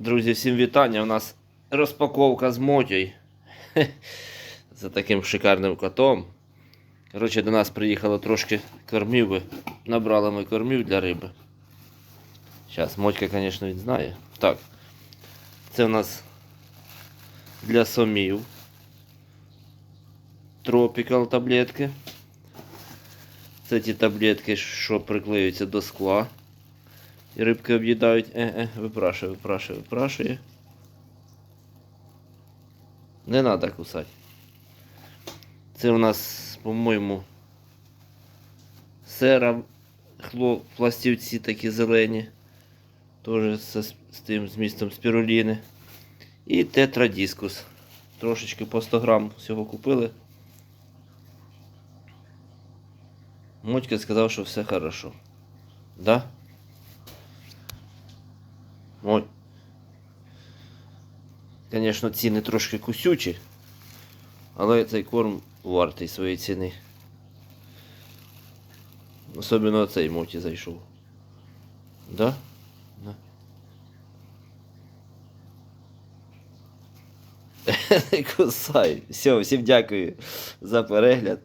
Друзі, всім вітання. У нас розпаковка з мотєю. За таким шикарним котом. Коротше, до нас приїхало трошки кормів. Набрали ми кормів для риби. Зараз, мотька, звісно, він знає. Так. Це у нас для сомів. Тропікал таблетки. Це ті таблетки, що приклеюються до скла. І рибки об'їдають. Е-е, випрашує, випрашує, випрашує. Не треба кусати. Це у нас, по-моєму, сера, пластівці такі зелені. Теж з, з тим змістом спіруліни. І тетрадіскус. Трошечки по 100 грам всього купили. Мотька сказав, що все хорошо. Да? Ой. Звісно, ціни трошки кусючі, але цей корм вартий своєї ціни. Особливо цей моті зайшов. Да? Да. Кусай. Все, всім дякую за перегляд.